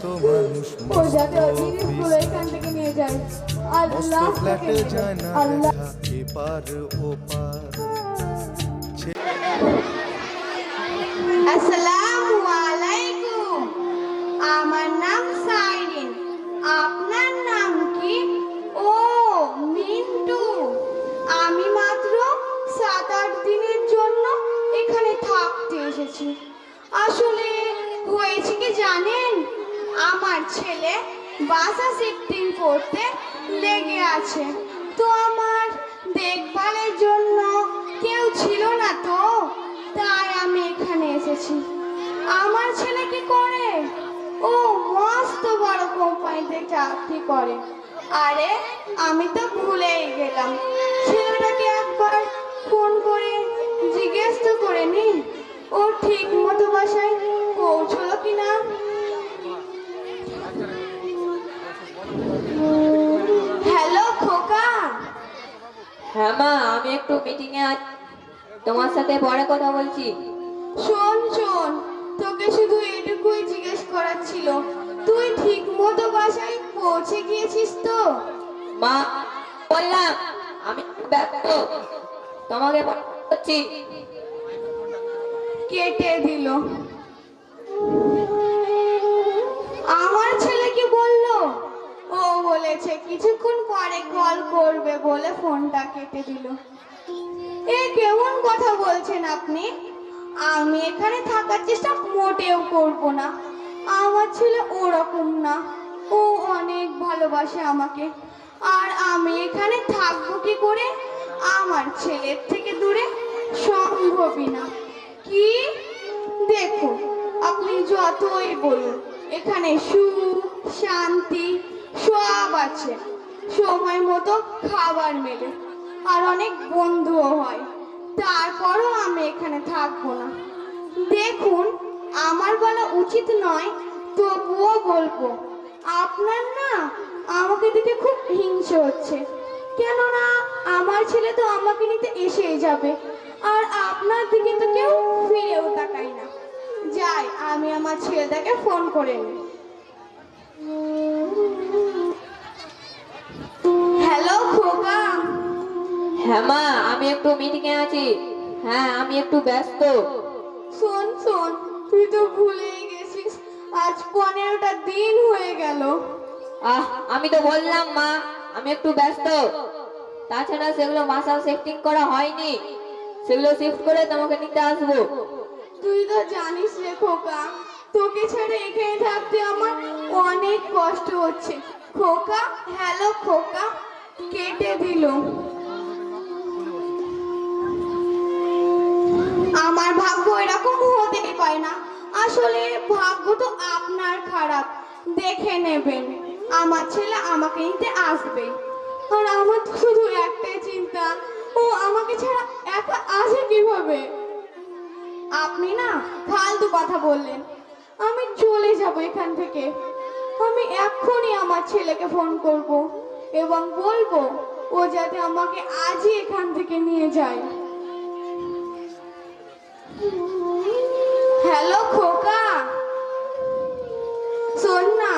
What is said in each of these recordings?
কত মানুষ ফ্ল্যাটে আসসালামু আলাইকুম। আমার নাম সাইরিন। আপনার নাম কি? ও মিন্টু। আমি মাত্র সাত আট দিনের জন্য এখানে থাকতে এসেছি। আসলে হয়েছে কি জানেন? আমার ছেলে বাসা শিফটিং করতে লেগে আছে। তো আমার দেখভালের জন্য কেউ ছিল না তো, তাই আমি এখানে এসেছি। আমার ছেলে কি করে? ও মস্ত বড় কোম্পানিতে চাকরি করে। আরে, আমি তো ভুলেই গেলাম। ছেলেটাকে একবার ফোন করে জিজ্ঞেস তো করে নি, ও ঠিক মতো বাসায় পৌঁছলো কিনা? হ্যাঁ মা আমি একটু মিটিং এ আছি। তোমার সাথে পরে কথা বলছি। শোন শোন তোকে শুধু এটুকুই জিজ্ঞেস করার ছিল। তুই ঠিক মতো বাসায় পৌঁছে গিয়েছিস তো? মা বললাম আমি ব্যস্ত। তোমাকে করছি। কেটে দিল। আমার ছেলে কি বলল? ও বলেছে কিছুক্ষণ পরে কল করবে বলে ফোনটা কেটে দিল। এ কেমন কথা বলছেন আপনি? আমি এখানে থাকার চেষ্টা মোটেও করব না। আমার ছেলে ওরকম না। ও অনেক ভালোবাসে আমাকে। আর আমি এখানে থাকব কি করে? আমার ছেলের থেকে দূরে সম্ভবই না। কি? দেখুন, আপনি যতই বলুন, এখানে সুখ, শান্তি সব আছে। সময় মতো খাবার মেলে আর অনেক বন্ধুও হয়। তারপরও আমি এখানে থাকব না। দেখুন, আমার বলা উচিত নয়, তবুও বলব, আপনার না আমাকে দেখে খুব হিংসে হচ্ছে। কেননা, আমার ছেলে তো আমাকে নিতে এসেই যাবে, আর আপনার দিকে তো কেউ ফিরেও তাকায় না। যাই, আমি আমার ছেলেটাকে ফোন করে নিই। হ্যালো খোকা। হ্যাঁ মা আমি একটু মিটিং এ আছি। হ্যাঁ আমি একটু ব্যস্ত। শোন শোন তুই তো ভুলেই গেছিস। আজ পনেরোটা দিন হয়ে গেল। আহ আমি তো বললাম মা আমি একটু ব্যস্ত। তাছাড়া সেগুলো মাসাল শিফটিং করা হয়নি। সেগুলো শিফট করে তোমাকে নিতে আসব। তুই তো জানিস রে খোকা তোকে ছেড়ে এখানে থাকতে আমার অনেক কষ্ট হচ্ছে। খোকা হ্যালো খোকা। কেটে দিল। আমার ভাগ্য এরকম হতেই পারে না। আসলে ভাগ্য তো আপনার খারাপ। দেখে নেবেন। আমার ছেলে আমাকে নিতে আসবে। আর আমার শুধু একটাই চিন্তা। ও আমাকে ছাড়া একা আসে কীভাবে? আপনি না ফালতু কথা বললেন। আমি চলে যাব এখান থেকে। আমি এক্ষুনি আমার ছেলেকে ফোন করব। এবং বলব, ও যাতে আমাকে আজই এখান থেকে নিয়ে যায়। হ্যালো, খোকা। শোন না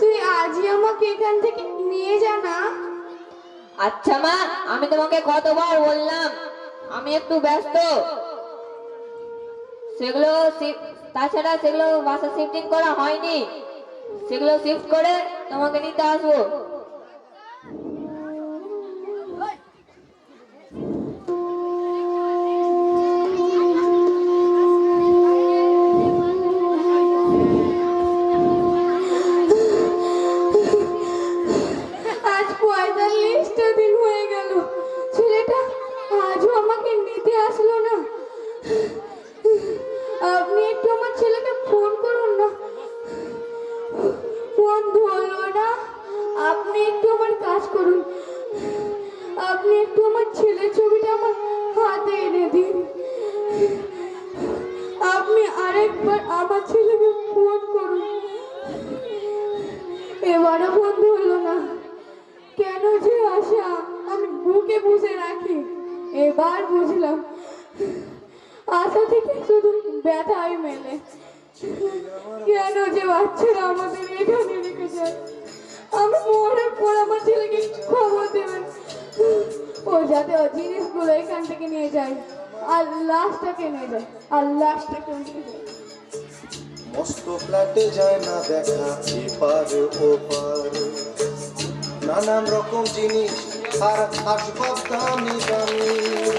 তুই আজই আমাকে এখান থেকে নিয়ে যা না। আচ্ছা মা, আমি তোমাকে কতবার বললাম, আমি একটু ব্যস্ত। সেগুলো তাছাড়া সেগুলো বাসা শিফটিং করা হয়নি। সেগুলো শিফট করে তোমাকে নিতে আসব। আমার ছেলেকে ফোন করুন এবারও বন্ধু হলো না। কেন যে আশা আমি বুকে বুঝে রাখি। এবার বুঝলাম। আশা থেকে শুধু ব্যথাই মেলে। কেন যে বাচ্চারা আমাদের এখানে রেখে যায়। আমি মনে পর আমার ছেলেকে খবর দেবেন ও যাতে ও জিনিসগুলো এখান থেকে নিয়ে যায়। আর লাশটাকে নিয়ে যায়। আর লাশটাকে নিয়ে যায়। মস্ত ফ্ল্যাটে যায় না দেখা এপার ওপার নানান রকম জিনিস আর আসবাব দামি দামি।